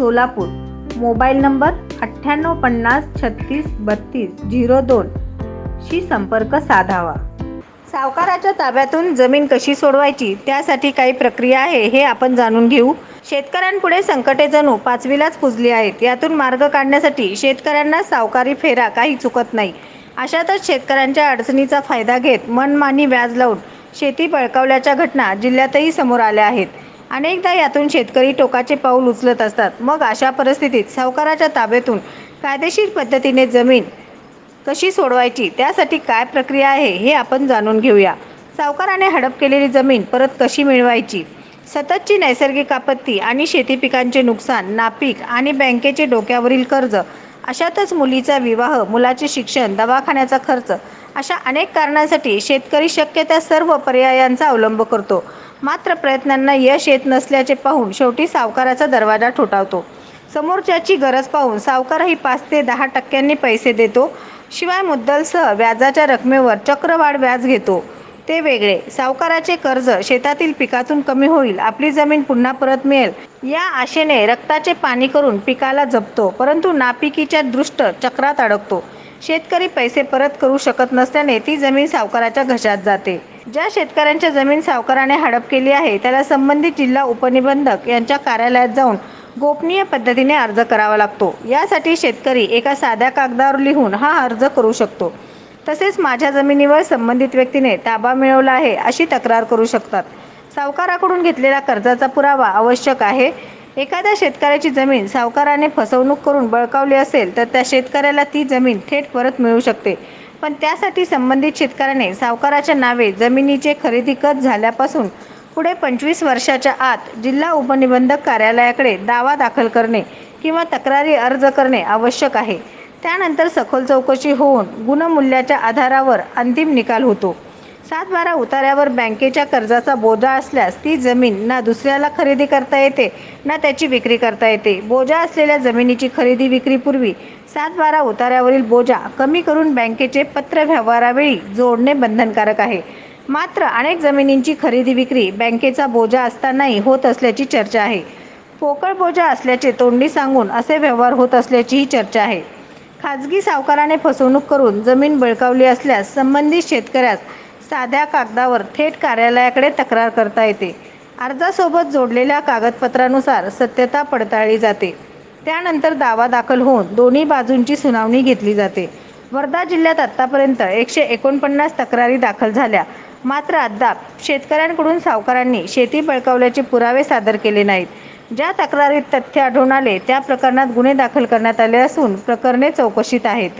Solapur. Mobile number अठ्ठ्याण्णव पन्नास छत्तीस बत्तीस झिरो दोन शी संपर्क साधावा. सावकाराच्या ताब्यातून जमीन कशी सोडवायची त्यासाठी काही प्रक्रिया आहे हे आपण जाणून घेऊ. शेतकऱ्यांपुढे संकटे जणू पाचवीलाच पुजली आहेत. यातून मार्ग काढण्यासाठी शेतकऱ्यांना सावकारी फेरा काही चुकत नाही. अशातच शेतकऱ्यांच्या अडचणीचा फायदा घेत मनमानी व्याज लावून शेती बळकावल्याच्या घटना जिल्ह्यातही समोर आल्या आहेत. अनेकदा यातून शेतकरी टोकाचे पाऊल उचलत असतात. मग अशा परिस्थितीत सावकाराच्या ताब्यातून कायदेशीर पद्धतीने जमीन कशी सोडवायची? त्यासाठी काय प्रक्रिया आहे हे आपण जाणून घेऊया. सावकाराने हडप केलेली जमीन परत कशी मिळवायची? सततची नैसर्गिक आपत्ती आणि शेती पिकांचे नुकसान नापीक आणि बँकेचे डोक्यावरील कर्ज अशातच मुलीचा विवाह मुलाचे शिक्षण दवाखान्याचा खर्च अशा अनेक कारणांसाठी शेतकरी शक्य त्या सर्व पर्यायांचा अवलंब करतो. मात्र प्रयत्नांना यश येत नसल्याचे पाहून शेवटी सावकाराचा दरवाजा ठोठावतो. समोरच्याची गरज पाहून सावकारही पाच ते दहा टक्क्यांनी पैसे देतो. शिवाय मुद्दलसह व्याजाच्या रकमेवर चक्रवाढ व्याज घेतो. ते वेगळे. सावकाराचे कर्ज शेतातील पिकातून कमी होईल आपली जमीन पुन्हा परत मिळेल या आशेने रक्ताचे पाणी करून पिकाला जपतो परंतु नापिकीच्या दृष्ट चक्रात अडकतो. शेतकरी पैसे परत करू शकत नसल्याने ती जमीन सावकाराच्या घशात जाते. ज्या शेतकऱ्यांच्या जमीन सावकाराने हडप केली आहे त्याला संबंधित जिल्हा उपनिबंधक यांच्या कार्यालयात जाऊन गोपनीय पद्धतीने अर्ज करावा लागतो. यासाठी शेतकरी एका साध्या कागदावर लिहून हा अर्ज करू शकतो. तसेच माझ्या जमिनीवर संबंधित व्यक्तीने ताबा मिळवला आहे अशी तक्रार करू शकतात. सावकाराकडून घेतलेला कर्जाचा पुरावा आवश्यक आहे. एखाद्या शेतकऱ्याची जमीन सावकाराने फसवणूक करून बळकावली असेल तर त्या शेतकऱ्याला ती जमीन थेट परत मिळू शकते. पण त्यासाठी संबंधित शेतकऱ्याने सावकाराच्या नावे जमिनीचे खरेदी खत झाल्यापासून पुढे पंचवीस वर्षाच्या आत जिल्हा उपनिबंधक कार्यालयाकडे दावा दाखल करणे किंवा तक्रारी अर्ज करणे आवश्यक आहे. त्यानंतर सखोल चौकशी होऊन गुणमूल्याच्या आधारावर अंतिम निकाल होतो. सातबारा उताऱ्यावर उतार्यावर बँकेच्या कर्जाचा बोजा असल्यास ती जमीन ना दुसऱ्याला खरेदी करता येते ना त्याची विक्री करता येते. बोजा असलेल्या जमिनीची खरेदी विक्रीपूर्वी सातबारा उताऱ्यावरील उतार्यावरील बोजा कमी करून बँकेचे पत्र व्यवहारावेळी जोडणे बंधनकारक आहे. मात्र अनेक जमिनींची खरेदी विक्री बँकेचा बोजा असतानाही होत असल्याची चर्चा आहे. पोकळ बोजा असल्याचे तोंडी सांगून असे व्यवहार होत असल्याचीही चर्चा आहे. खाजगी सावकाराने फसवणूक करून जमीन बळकावली असल्यास संबंधित शेतकऱ्यास साध्या कागदावर थेट कार्यालयाकडे तक्रार करता येते. अर्जासोबत जोडलेल्या कागदपत्रानुसार सत्यता पडताळली जाते. त्यानंतर दावा दाखल होऊन दोन्ही बाजूंची सुनावणी घेतली जाते. वर्धा जिल्ह्यात आत्तापर्यंत एकशे एकोणपन्नास तक्रारी दाखल झाल्या. मात्र अद्याप शेतकऱ्यांकडून सावकारांनी शेती बळकावल्याचे पुरावे सादर केले नाहीत. ज्या तक्रारीत तथ्य आढळून आले त्या प्रकरणात गुन्हे दाखल करण्यात आले असून प्रकरणे चौकशीत आहेत.